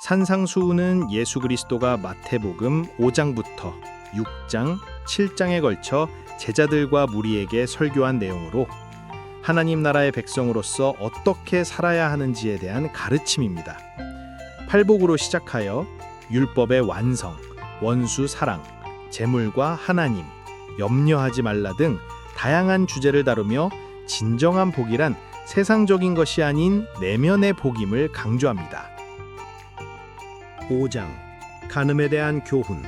산상수훈은 예수 그리스도가 마태복음 5장부터 6장, 7장에 걸쳐 제자들과 무리에게 설교한 내용으로 하나님 나라의 백성으로서 어떻게 살아야 하는지에 대한 가르침입니다. 팔복으로 시작하여 율법의 완성, 원수 사랑, 재물과 하나님, 염려하지 말라 등 다양한 주제를 다루며 진정한 복이란 세상적인 것이 아닌 내면의 복임을 강조합니다. 5장 간음에 대한 교훈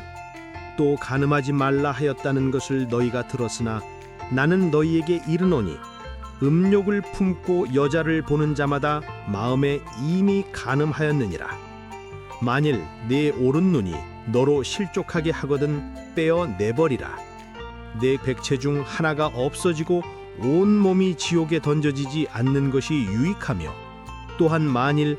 또 간음하지 말라 하였다는 것을 너희가 들었으나 나는 너희에게 이르노니 음욕을 품고 여자를 보는 자마다 마음에 이미 간음하였느니라. 만일 내 오른 눈이 너로 실족하게 하거든 빼어 내버리라. 내 백체 중 하나가 없어지고 온 몸이 지옥에 던져지지 않는 것이 유익하며 또한 만일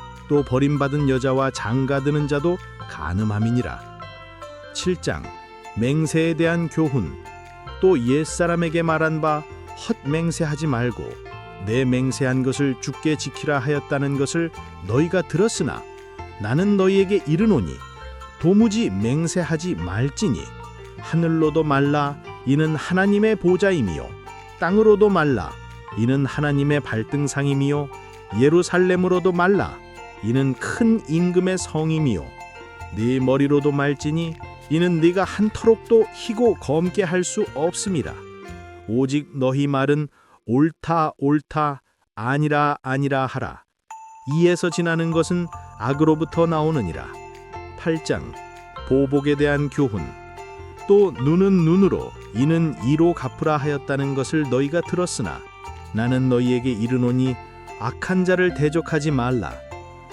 또 버림받은 여자와 장가드는 자도 간음함이니라. 7장 맹세에 대한 교훈. 또 옛사람에게 말한 바 헛맹세하지 말고 내 맹세한 것을 죽게 지키라 하였다는 것을 너희가 들었으나 나는 너희에게 이르노니 도무지 맹세하지 말지니 하늘로도 말라 이는 하나님의 보좌임이요. 땅으로도 말라 이는 하나님의 발등상임이요. 예루살렘으로도 말라 이는 큰 임금의 성임이요. 네 머리로도 말지니 이는 네가 한터록도 희고 검게 할 수 없음이라 오직 너희 말은 옳다 옳다 아니라 아니라 하라. 이에서 지나는 것은 악으로부터 나오느니라. 8장 보복에 대한 교훈. 또 눈은 눈으로 이는 이로 갚으라 하였다는 것을 너희가 들었으나 나는 너희에게 이르노니 악한 자를 대적하지 말라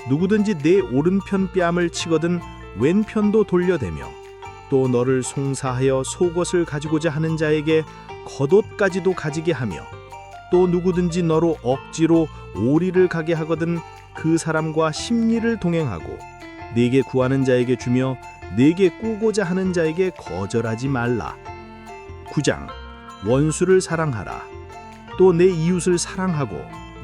누구든지 내 오른편 뺨을 치거든 왼편도 돌려대며 또 너를 송사하여 속옷을 가지고자 하는 자에게 겉옷까지도 가지게 하며 또 누구든지 너로 억지로 오리를 가게 하거든 그 사람과 심리를 동행하고 네게 구하는 자에게 주며 네게 꾸고자 하는 자에게 거절하지 말라. 9장 원수를 사랑하라. 또 내 이웃을 사랑하고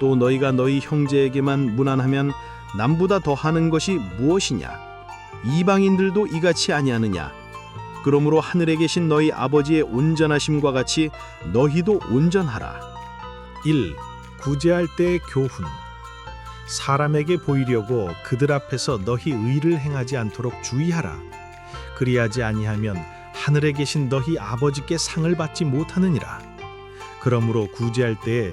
또 너희가 너희 형제에게만 무난하면 남보다 더하는 것이 무엇이냐? 이방인들도 이같이 아니하느냐? 그러므로 하늘에 계신 너희 아버지의 온전하심과 같이 너희도 온전하라. 1. 구제할 때의 교훈. 사람에게 보이려고 그들 앞에서 너희 의를 행하지 않도록 주의하라. 그리하지 아니하면 하늘에 계신 너희 아버지께 상을 받지 못하느니라. 그러므로 구제할 때에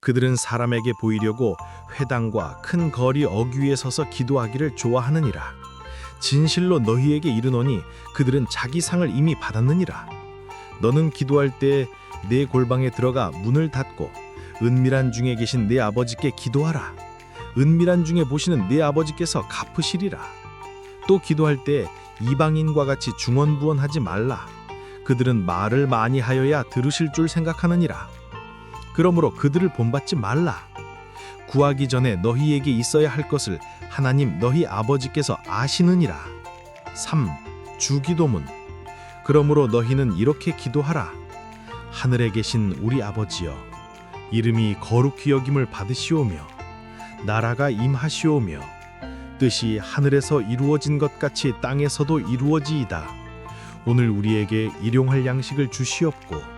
그들은 사람에게 보이려고 회당과 큰 거리 어귀에 서서 기도하기를 좋아하느니라. 진실로 너희에게 이르노니 그들은 자기 상을 이미 받았느니라. 너는 기도할 때 내 골방에 들어가 문을 닫고 은밀한 중에 계신 내 아버지께 기도하라. 은밀한 중에 보시는 내 아버지께서 갚으시리라. 또 기도할 때 이방인과 같이 중언부언하지 말라. 그들은 말을 많이 하여야 들으실 줄 생각하느니라. 그러므로 그들을 본받지 말라. 구하기 전에 너희에게 있어야 할 것을 하나님 너희 아버지께서 아시느니라. 3. 주기도문. 그러므로 너희는 이렇게 기도하라. 하늘에 계신 우리 아버지여, 이름이 거룩히 여김을 받으시오며, 나라가 임하시오며, 뜻이 하늘에서 이루어진 것 같이 땅에서도 이루어지이다. 오늘 우리에게 일용할 양식을 주시옵고,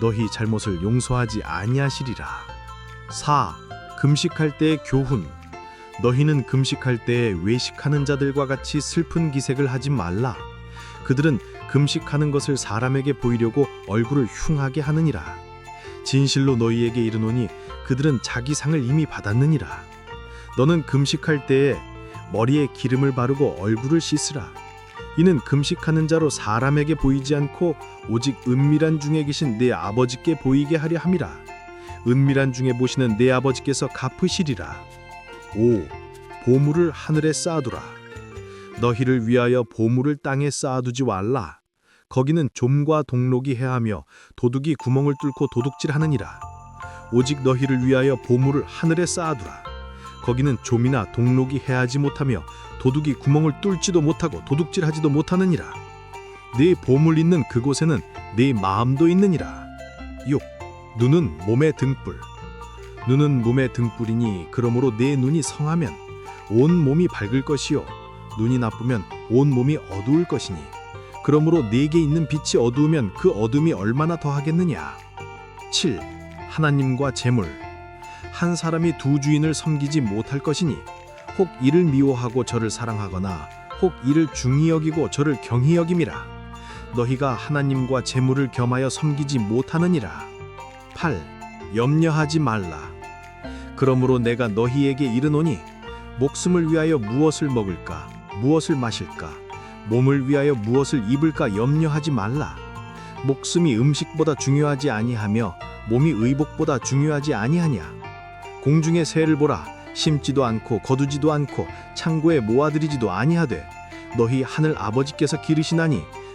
너희 잘못을 용서하지 아니하시리라. 4. 금식할 때의 교훈 너희는 금식할 때에 외식하는 자들과 같이 슬픈 기색을 하지 말라. 그들은 금식하는 것을 사람에게 보이려고 얼굴을 흉하게 하느니라. 진실로 너희에게 이르노니 그들은 자기 상을 이미 받았느니라. 너는 금식할 때에 머리에 기름을 바르고 얼굴을 씻으라. 이는 금식하는 자로 사람에게 보이지 않고 오직 은밀한 중에 계신 내 아버지께 보이게 하려 함이라. 은밀한 중에 보시는 내 아버지께서 갚으시리라. 5. 보물을 하늘에 쌓아두라. 너희를 위하여 보물을 땅에 쌓아두지 말라. 거기는 좀과 동록이 해하며 도둑이 구멍을 뚫고 도둑질하느니라. 오직 너희를 위하여 보물을 하늘에 쌓아두라. 거기는 좀이나 동록이 해하지 못하며 도둑이 구멍을 뚫지도 못하고 도둑질하지도 못하느니라. 네 보물 있는 그곳에는 네 마음도 있느니라. 6. 눈은 몸의 등불. 눈은 몸의 등불이니 그러므로 내 눈이 성하면 온 몸이 밝을 것이요 눈이 나쁘면 온 몸이 어두울 것이니 그러므로 내게 있는 빛이 어두우면 그 어둠이 얼마나 더하겠느냐 7. 하나님과 재물 한 사람이 두 주인을 섬기지 못할 것이니 혹 이를 미워하고 저를 사랑하거나 혹 이를 중히 여기고 저를 경히 여김이라 너희가 하나님과 재물을 겸하여 섬기지 못하느니라. 8. 염려하지 말라. 그러므로 내가 너희에게 이르노니 목숨을 위하여 무엇을 먹을까 무엇을 마실까 몸을 위하여 무엇을 입을까 염려하지 말라. 목숨이 음식보다 중요하지 아니하며 몸이 의복보다 중요하지 아니하냐? 공중의 새를 보라. 심지도 않고 거두지도 않고 창고에 모아들이지도 아니하되 너희 하늘 아버지께서 기르시나니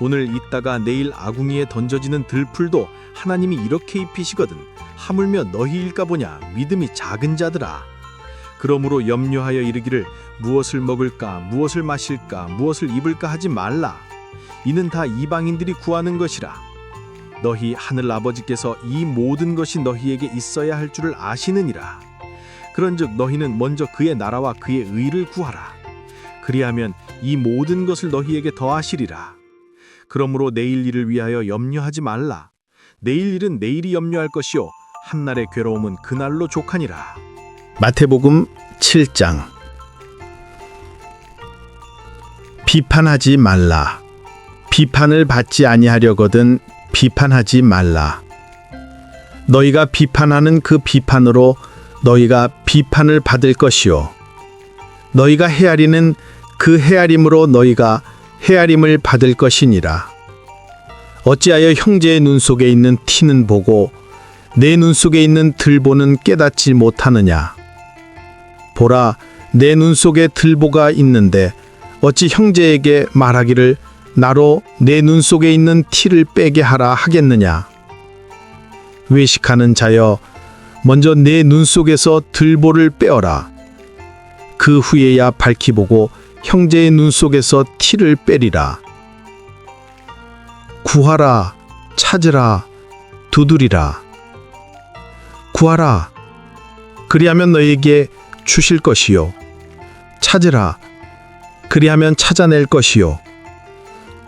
오늘 있다가 내일 아궁이에 던져지는 들풀도 하나님이 이렇게 입히시거든 하물며 너희일까 보냐 믿음이 작은 자들아. 그러므로 염려하여 이르기를 무엇을 먹을까 무엇을 마실까 무엇을 입을까 하지 말라. 이는 다 이방인들이 구하는 것이라. 너희 하늘 아버지께서 이 모든 것이 너희에게 있어야 할 줄을 아시느니라. 그런즉 너희는 먼저 그의 나라와 그의 의를 구하라. 그리하면 이 모든 것을 너희에게 더하시리라 그러므로 내일 일을 위하여 염려하지 말라. 내일 일은 내일이 염려할 것이요. 한날의 괴로움은 그날로 족하니라. 마태복음 7장. 비판하지 말라. 비판을 받지 아니하려거든 비판하지 말라. 너희가 비판하는 그 비판으로 너희가 비판을 받을 것이요. 너희가 헤아리는 그 헤아림으로 너희가 헤아림을 받을 것이니라. 어찌하여 형제의 눈 속에 있는 티는 보고 내 눈 속에 있는 들보는 깨닫지 못하느냐? 보라 내 눈 속에 들보가 있는데 어찌 형제에게 말하기를 나로 내 눈 속에 있는 티를 빼게 하라 하겠느냐? 외식하는 자여 먼저 내 눈 속에서 들보를 빼어라. 그 후에야 밝히 보고 형제의 눈 속에서 티를 빼리라. 구하라 찾으라 두드리라. 구하라 그리하면 너에게 주실 것이요. 찾으라 그리하면 찾아낼 것이요.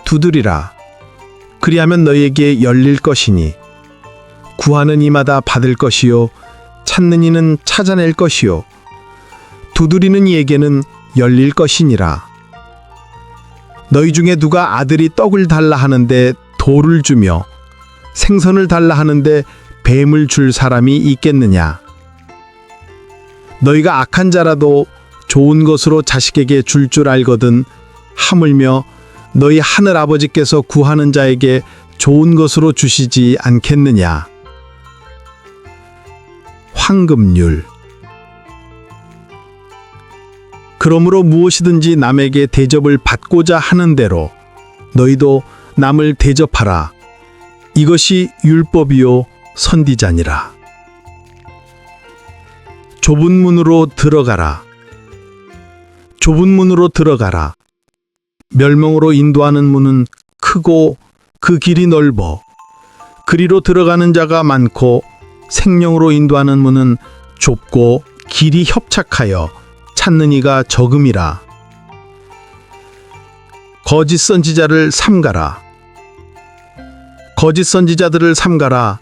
두드리라 그리하면 너에게 열릴 것이니. 구하는 이마다 받을 것이요. 찾는 이는 찾아낼 것이요. 두드리는 이에게는 열릴 것이니라. 너희 중에 누가 아들이 떡을 달라 하는데 돌을 주며 생선을 달라 하는데 뱀을 줄 사람이 있겠느냐? 너희가 악한 자라도 좋은 것으로 자식에게 줄줄 알거든 하물며 너희 하늘 아버지께서 구하는 자에게 좋은 것으로 주시지 않겠느냐? 황금률 그러므로 무엇이든지 남에게 대접을 받고자 하는 대로 너희도 남을 대접하라. 이것이 율법이요 선디자니라. 좁은 문으로 들어가라. 좁은 문으로 들어가라. 멸망으로 인도하는 문은 크고 그 길이 넓어 그리로 들어가는 자가 많고 생명으로 인도하는 문은 좁고 길이 협착하여 찾는 이가 적음이라. 거짓 선지자를 삼가라. 거짓 선지자들을 삼가라.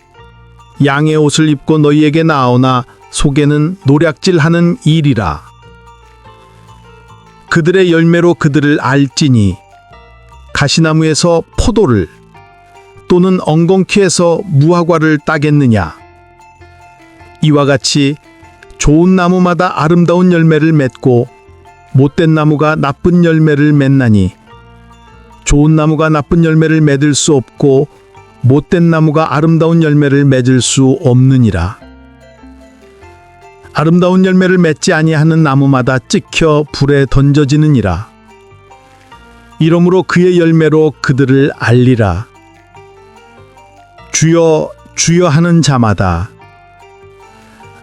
양의 옷을 입고 너희에게 나오나 속에는 노략질하는 일이라. 그들의 열매로 그들을 알지니 가시나무에서 포도를 또는 엉겅퀴에서 무화과를 따겠느냐. 이와 같이 좋은 나무마다 아름다운 열매를 맺고 못된 나무가 나쁜 열매를 맺나니 좋은 나무가 나쁜 열매를 맺을 수 없고 못된 나무가 아름다운 열매를 맺을 수 없느니라. 아름다운 열매를 맺지 아니하는 나무마다 찍혀 불에 던져지느니라. 이러므로 그의 열매로 그들을 알리라. 주여 주여 하는 자마다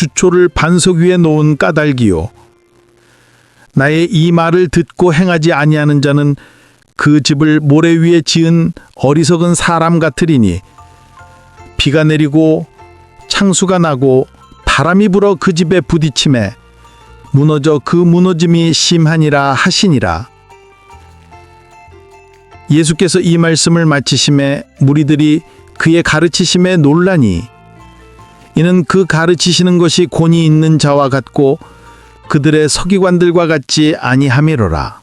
주초를 반석 위에 놓은 까닭이요 나의 이 말을 듣고 행하지 아니하는 자는 그 집을 모래 위에 지은 어리석은 사람 같으리니 비가 내리고 창수가 나고 바람이 불어 그 집에 부딪힘에 무너져 그 무너짐이 심하니라 하시니라. 예수께서 이 말씀을 마치심에 무리들이 그의 가르치심에 놀라니 이는 그 가르치시는 것이 권위 있는 자와 같고 그들의 서기관들과 같지 아니함이로라.